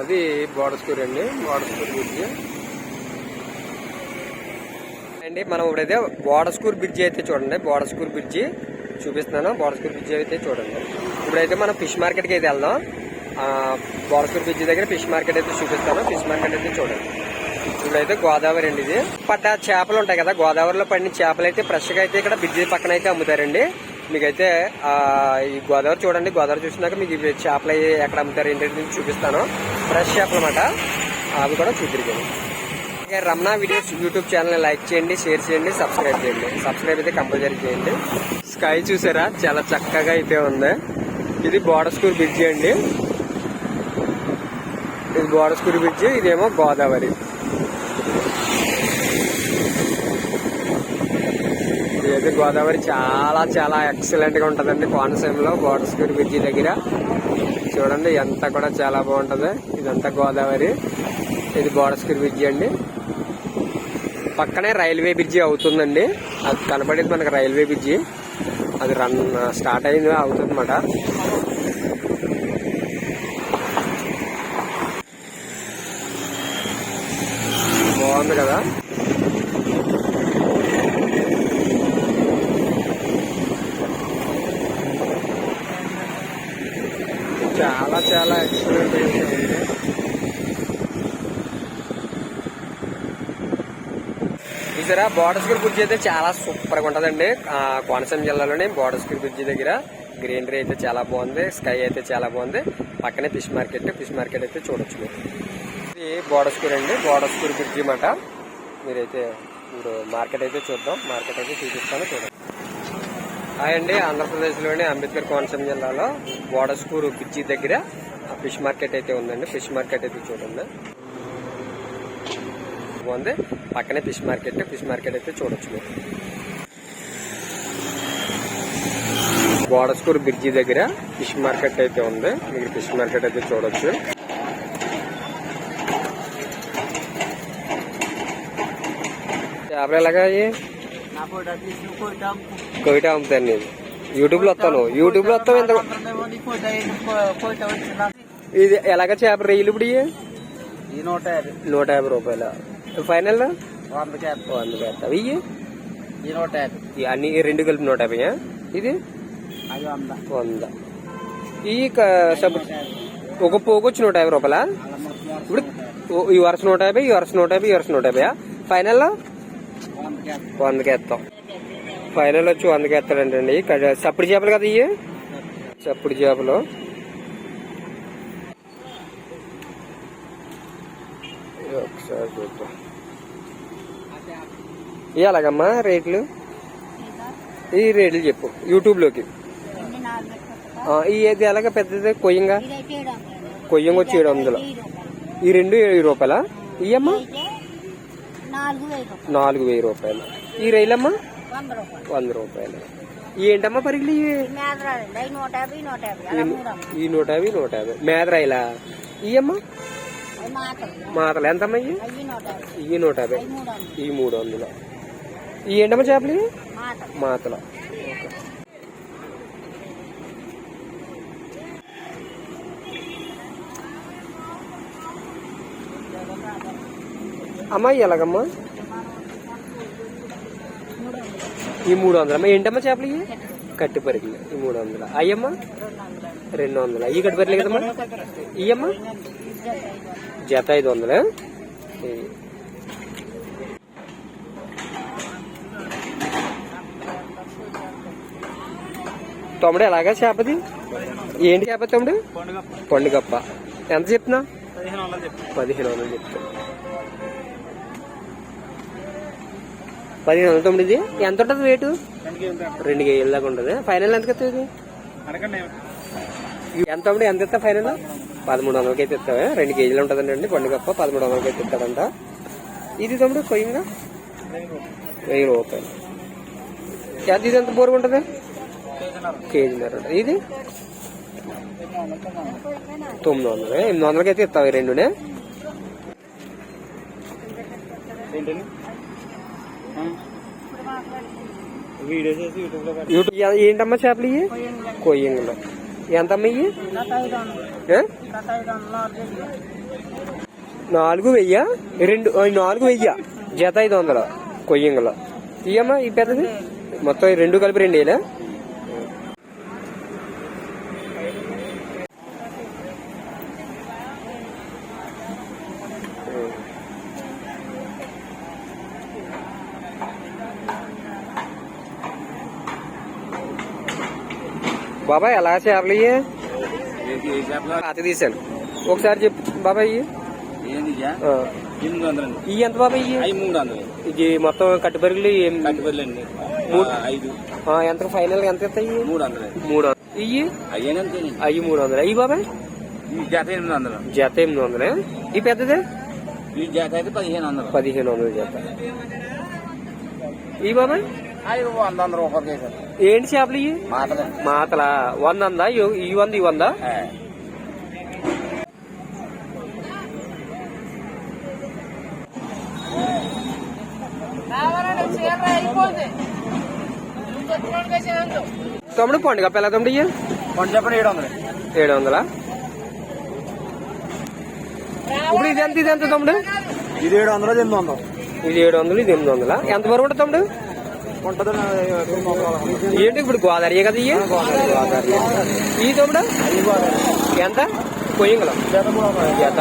అది బోర్డర్ స్కూర్ అండి. Border స్కూర్ bridge అండి మనం ఇప్పుడైతే బోర్డర్ స్కూర్ బ్రిడ్జ్ అయితే చూడండి. బోర్డర్ స్కూర్ బ్రిడ్జ్ చూపిస్తున్నాను. బోర్డర్ స్కూర్ బ్రిడ్జ్ అయితే చూడండి. ఇప్పుడైతే మనం ఫిష్ మార్కెట్కి అయితే వెళ్దాం. బోర్డర్ స్కూర్ బ్రిడ్జ్ దగ్గర ఫిష్ మార్కెట్ అయితే చూపిస్తాను. ఫిష్ మార్కెట్ అయితే చూడండి. ఇప్పుడైతే గోదావరి అండి ఇది. పడ్డ చేపలు ఉంటాయి కదా గోదావరిలో పడిన చేపలు అయితే ఫ్రెష్గా అయితే ఇక్కడ బ్రిడ్జి పక్కన అయితే అమ్ముతారండి. మీకైతే ఈ గోదావరి చూడండి. గోదావరి చూసినాక మీకు చేపలు అవి ఎక్కడ అమ్ముతారు ఏంటంటే చూపిస్తాను. ఫ్రెష్ చేపలు అనమాట అవి కూడా చూపిరిగాను Ramana videos YouTube channel like చేయండి షేర్ చేయండి సబ్స్క్రైబ్ చేయండి. సబ్స్క్రైబ్ అయితే కంపల్సరీ చేయండి. స్కై చూసారా? చాలా చక్కగా అయితే ఉంది. ఇది బోర్డర్ స్కూల్ బ్రిడ్జి అండి. ఇది బోర్డర్ స్కూల్ బ్రిడ్జి ఇదేమో గోదావరి. అయితే గోదావరి చాలా చాలా ఎక్సలెంట్గా ఉంటుందండి కోనసీమలో. బోటస్కూరి బ్రిడ్జి దగ్గర. చూడండి ఎంత కూడా చాలా బాగుంటుంది. ఇదంతా గోదావరి. ఇది బోడస్కూరి బ్రిడ్జి అండి. పక్కనే రైల్వే బ్రిడ్జి అవుతుందండి. అది కనపడేది మనకి రైల్వే బ్రిడ్జి అది రన్ స్టార్ట్ అయింది అవుతుంది అన్నమాట బాగుంది కదా? చాలా చాలా ఎక్సలెంట్ ఉంది. చూసారా? బోర్డర్ స్కూల్ బ్రిడ్జ్ అయితే చాలా సూపర్గా ఉంటుందండి. కోనసీమ జిల్లాలోని బోర్డర్ స్కూల్ బ్రిడ్జ్ దగ్గర. గ్రీనరీ అయితే చాలా బాగుంది. స్కై అయితే చాలా బాగుంది. పక్కనే ఫిష్ మార్కెట్ ఫిష్ మార్కెట్ అయితే చూడొచ్చు మీరు. ఇది బోర్డర్ స్కూల్ అండి. బోర్డర్ స్కూల్ బ్రిడ్జ్ అన్నమాట. మీరైతే ఇప్పుడు మార్కెట్ అయితే చూద్దాం. మార్కెట్ అయితే చూపిస్తాను చూడండి. హాయ్ అండి ఆంధ్రప్రదేశ్లోని అంబేద్కర్ కోనసీమ జిల్లాలో వాడస్కూరు పిచ్చి బ్రిడ్జి దగ్గర ఫిష్ మార్కెట్ అయితే ఉందండి. ఫిష్ మార్కెట్ అయితే చూడండి. బాగుంది పక్కనే ఫిష్ మార్కెట్ ఫిష్ మార్కెట్ అయితే చూడొచ్చు మీరు. బోర్డర్ బ్రిడ్జి దగ్గర ఫిష్ మార్కెట్ అయితే ఉంది. మీరు ఫిష్ మార్కెట్ అయితే చూడొచ్చు. చేపలు ఎలాగా కోయిట అమ్ముతాను నేను. యూట్యూబ్లో వస్తాను. యూట్యూబ్లో వస్తావు ఎంత ఇది ఎలాగ చేప రైలు ఇప్పుడు నూట యాభై. నూట యాభై రూపాయల. ఫైనల్? వంద వేస్తావు ఇవి ఈ నూట యాభై. అన్ని రెండు కలిపి నూట యాభై ఇది? వంద. వంద. ఈ ఒక పోగు వచ్చి నూట యాభై రూపాయల? ఇప్పుడు ఈ వరుస నూట యాభై ఈ వరుస నూట యాభై ఈ వరుస నూట యాభై ఫైనల్ వంద క్యాప్ వందకి వేస్తాం ఫైనల్ వచ్చి వందకి వేస్తాడంటండి ఇక్కడ సప్పుడు చేపలు కదా ఇవి సప్పుడు చేపలు. ఇది ఒకసారి చూద్దాం. ఇవి ఎలాగమ్మా రేట్లు? ఈ రేట్లు చెప్పు యూట్యూబ్లోకి ఆ, ఈ ఏది ఎలాగ పెద్దది? కొయ్యంగా? కొయ్యంగా వచ్చి ఏడు వందలు. ఈ రెండు ఏడు రూపాయల? రూపాయలు నాలుగు వెయ్యి రూపాయలు. ఈ రైలమ్మా? వంద రూపాయలు. ఏంటమ్మా పరిగిలి? ఇవి? ఈ నూట యాభై నూట యాభై. మేదరాయిలా మాటలు మాతలు. ఎంతమ్మా ఇవి? ఇవి నూట యాభై. ఈ మూడు వందలు. ఈ ఏంటమ్మా చేపలు ఇవి? మాతలు. అమ్మా ఇవి ఎలాగమ్మా? ఈ మూడు వందలు? అమ్మా ఏంటమ్మా చేపలు ఇవి కట్టి పరిగిలి ఈ మూడు వందలు? అయ్యమ్మా? రెండు వందలు. అయ్యి కట్టి పరిగెలు కదమ్మా? ఇయ్యమ్మా? జత ఐదు వందలు? తమ్ముడు ఎలాగా చేపది? ఏంటి చేప తమ్ముడు? పండుగప్ప. ఎంత చెప్తున్నా పదిహేను వందలు చెప్పి పదిహేను వందలు చెప్తా పదిహేను వందలు తమ్ముడు ఇది? ఎంత ఉంటుంది రేటు రెండు కేజీల దాకా ఉంటుంది. ఫైనల్ ఎంత అడగండి. ఎంత తమ్ముడు ఎంత ఇస్తా ఫైనల్ పదమూడు వందలకి అయితే ఇస్తావా రెండు కేజీలు ఉంటుందండి అండి. పండుగప్ప పదమూడు వందలకి అయితే ఇస్తాడంట ఇది తమ్ముడు కొయ్యంగా వెయ్యి రూపాయలు. ఎంత ఇది ఎంత బోరుగా ఉంటుంది? కేజీన్నర ఇది? తొమ్మిది వందలు. ఎనిమిది వందలకి అయితే ఇస్తావు రెండునే. ఏంటండి వీడియో చేసి యూట్యూబ్లో యూట్యూబ్ ఏంటమ్మా చేపలు ఇవి కొయ్యంగులు. ఎంత అమ్మ ఇవి నాలుగు వెయ్య? రెండు నాలుగు వెయ్య? జత ఐదు వందలు. కొయ్యంగలో. ఇయ్యమ్మా ఈ పెద్దది? మొత్తం రెండు కలిపి రెండు వేలా? బాబాయ్ ఎలా చేపలు ఇయ్యి పాత తీసాను ఒకసారి చెప్పు బాబాయ్ ఇయ్యి. ఎంత బాబాయ్ ఇది మొత్తం కట్టుబరుగులు ఎంత ఫైనల్ ఎంత ఇస్తాయి మూడు వందలు. మూడు అయ్యేనంతేనండి అయ్యి మూడు వందలు. అయ్యి బాబాయ్? జత ఎనిమిది వందలు. జత ఎనిమిది వందలే. ఈ పెద్దదే? ఈ జత అయితే పదిహేను వందలు. పదిహేను వందల జత. ఈ బాబాయ్? వంద వంద రూపాయలకి వేశారు ఏంటి చేపలు ఇవి మాటలండి మాతల వంద అందా ఇ- ఈ వంద ఈ వంద? తమ్ముడు పండుగ పిల్ల తమ్ముడు ఇయ్యి? కొంచెం చెప్పండి ఏడు వందలు. ఏడు వందలా? ఇప్పుడు ఇది ఎంత ఇది ఎంత తమ్ముడు? ఇది ఏడు వందలు ఎనిమిది వందలు. ఇది ఏడు వందలు ఇది ఎనిమిది వందలా? ఎంత వరకు ఉంటుంది తమ్ముడు? ఉంటుంది ఏంటి ఇప్పుడు గోదావరి కదా ఇయ్యి? గోదావరి ఈ తమ్ముడు ఎంత? కొయ్యంగల. జత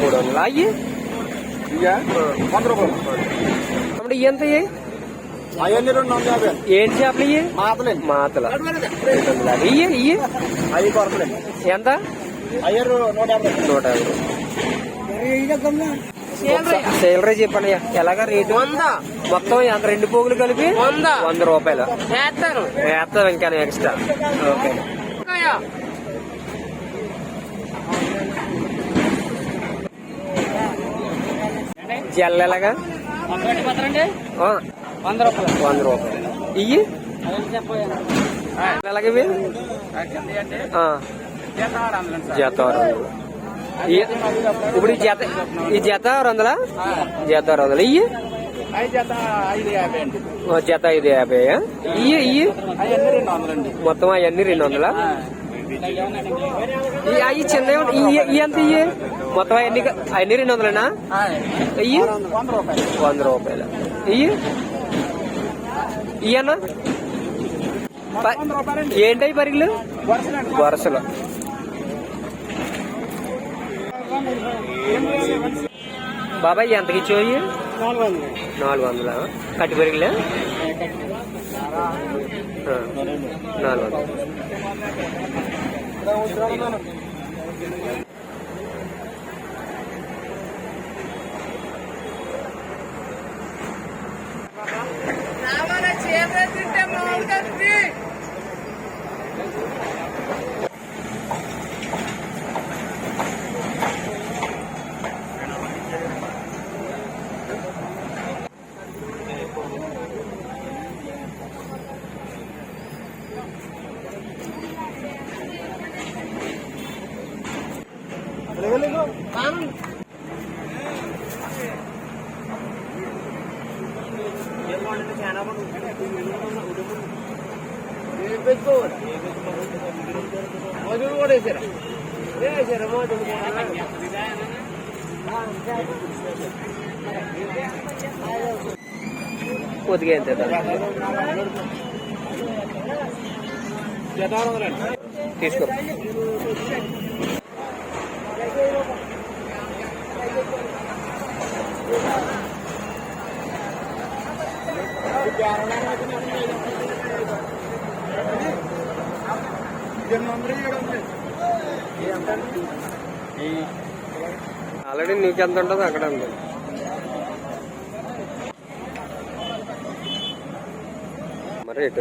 మూడు వందలు? అయ్యి వంద రూపాయలు. తమ్ముడు ఎంత అవన్నీ రెండు వందల యాభై. ఏంటి చేపలు ఇయ్యి? మాటలండి మాతల. రెండు వందలు. ఇయ్యి అవి కొరతలండి ఎంత? అయ్యారు నూట యాభై. నూట యాభై. సేలరీ చెప్పండి ఎలాగా రేటు? మొత్తం ఎంత? రెండు పోగులు కలిపి వంద. రూపాయలు. వేస్తారు. ఇంకా ఎక్స్ట్రా ఓకే. జల్ల ఎలాగా? వంద రూపాయలు. వంద రూపాయలు. ఇయ్యి? ఎలాగ ఇవి? ఆ, జత ఆరు వందలు ఇయ్యి. ఇప్పుడు ఈ జత ఈ జత ఆరు వందల? జత ఆరు వందలు. ఇయ్యి? జత ఐదు యాభై. అండి ఓ ఇయ్యి ఇయ్యి? మొత్తం అవన్నీ రెండు వందలా? ఈ- అవి చిన్న ఎంత ఇయ్యి? మొత్తం అవన్నీ అవన్నీ రెండు వందలేనా? ఇయ్యి? వంద రూపాయలు. వంద రూపాయలు ఇయ్యి ఇయ్యన్నా ప- పరిగలు? వరుసలు. బాబాయ్ ఎంతకి ఇచ్చేవి నాలుగు వందలు? నాలుగు వందల. కట్టి పరిగలే నాలుగు వందలు కొద్దిగా ఎంత తీసుకో. ఆల్రెడీ నీకు ఎంత ఉంటుందో అక్కడ ఉంది. మరి ఎటు?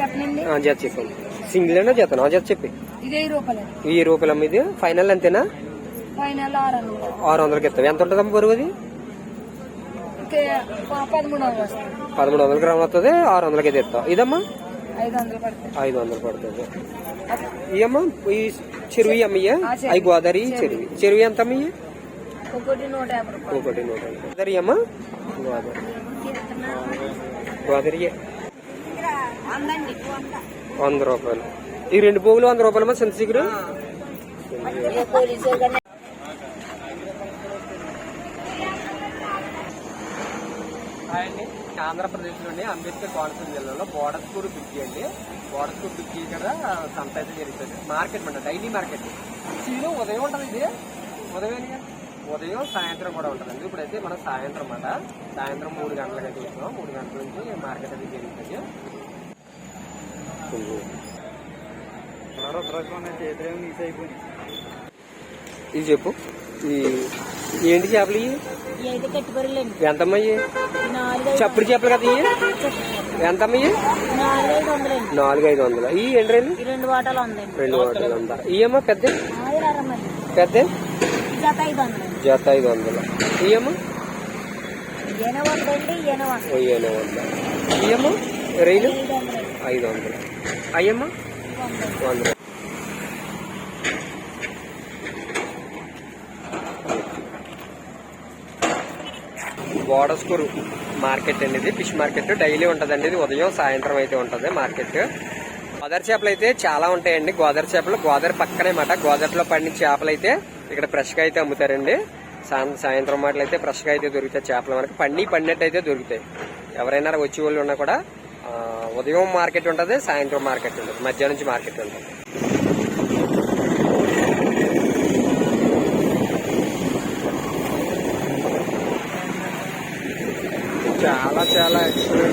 చెప్పనండి. ఆ, జత చెప్పండి. సింగిల్ అయినా జతనా? జత చెప్పి. వెయ్యి రూపాయలు. అమ్మ ఇది ఫైనల్ అంతేనా? ఆరు వందలు ఆరు వందలకి ఇస్తావు? ఎంత ఉంటుందమ్మ బరువు అది? పదమూడు వందలు గ్రాములు వస్తుంది ఆరు వందలకి అయితే ఇస్తావు. ఇదమ్మా? ఐదు వందలు పడుతుంది. ఇవమ్మా ఈ చెరువు అమ్మ చెరువు. అవి గోదావరి చెరువు. చెరువు. ఎంత అమ్మ ఇయ్య? ఒకటి నూట యాభై. గోదావరి అమ్మ గోదావరి. గోదావరి వంద రూపాయలు. ఈ రెండు పోగులు వంద రూపాయలమ్మా చింత చిగురు? అండి. ఆంధ్రప్రదేశ్లోని అంబేద్కర్ కోనసీమ జిల్లాలో బోడస్కూరు బ్రిడ్జి అండి. బోడస్కూరు బ్రిడ్జి కదా సంత అయితే జరుగుతుంది మార్కెట్ అంట డైలీ మార్కెట్. చీలో ఉదయం ఉంటుంది ఇది? ఉదయం ఉదయం సాయంత్రం కూడా ఉంటుందండి. ఇప్పుడైతే మనం సాయంత్రం అన్నమాట సాయంత్రం మూడు గంటలకు అయితే మూడు గంటల నుంచి మార్కెట్ అయితే జరుగుతుంది ఇది చెప్పు. ఈ ఏంటి చేపలు ఇవి? చప్పుడు చేపలు కదా ఇవి ఎంతమ్మా ఇవి నాలుగు ఐదు వందలు. ఈ ఈ రెండు వాటాలు రెండు వందలు ఉందా ఇయమ్మా పెద్ద? పెద్ద? జత ఐదు వందలు. వందండి ఈయన వంద. ఇయమ్మా రైలు ఐదు వందలు. అయ్యమ్మా? వంద. గోడస్కూరు మార్కెట్ అండి ఇది ఫిష్ మార్కెట్ డైలీ ఉంటదండి. ఇది ఉదయం సాయంత్రం అయితే ఉంటది మార్కెట్. గోదావరి చేపలు అయితే చాలా ఉంటాయండి. గోదావరి చేపలు గోదావరి పక్కనే మాట గోదావరిలో పండిన చేపలు అయితే ఇక్కడ ఫ్రెష్గా అయితే అమ్ముతారండి. సాయం- సాయంత్రం మాటలు అయితే ఫ్రెష్గా అయితే దొరుకుతాయి చేపలు. మనకి పండి పండినట్టు అయితే దొరుకుతాయి. ఎవరైనా వచ్చే వాళ్ళు ఉన్నా కూడా ఉదయం మార్కెట్ ఉంటది సాయంత్రం మార్కెట్ ఉంటుంది. మధ్యాహ్నం నుంచి మార్కెట్ ఉంటుంది. చాలా